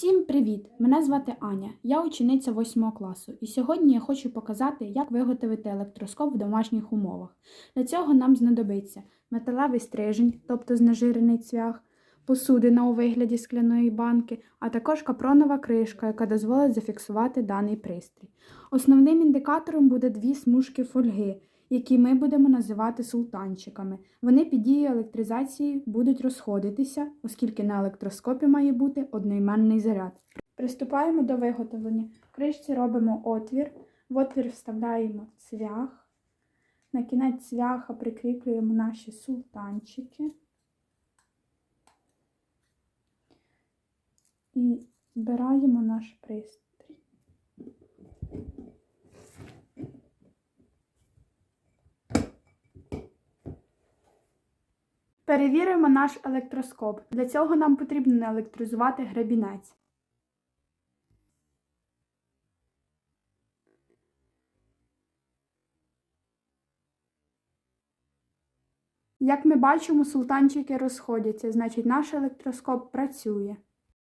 Всім привіт! Мене звати Аня. Я учениця 8 класу, і сьогодні я хочу показати, як виготовити електроскоп в домашніх умовах. Для цього нам знадобиться металевий стрижень, тобто знежирений цвях, посудина у вигляді скляної банки, а також капронова кришка, яка дозволить зафіксувати даний пристрій. Основним індикатором буде дві смужки фольги, які ми будемо називати султанчиками. Вони під дією електризації будуть розходитися, оскільки на електроскопі має бути одноіменний заряд. Приступаємо до виготовлення. В кришці робимо отвір, в отвір вставляємо цвях, на кінець цвяха прикріплюємо наші султанчики і збираємо наш пристрій. Перевіримо наш електроскоп. Для цього нам потрібно наелектризувати гребінець. Як ми бачимо, султанчики розходяться, значить наш електроскоп працює.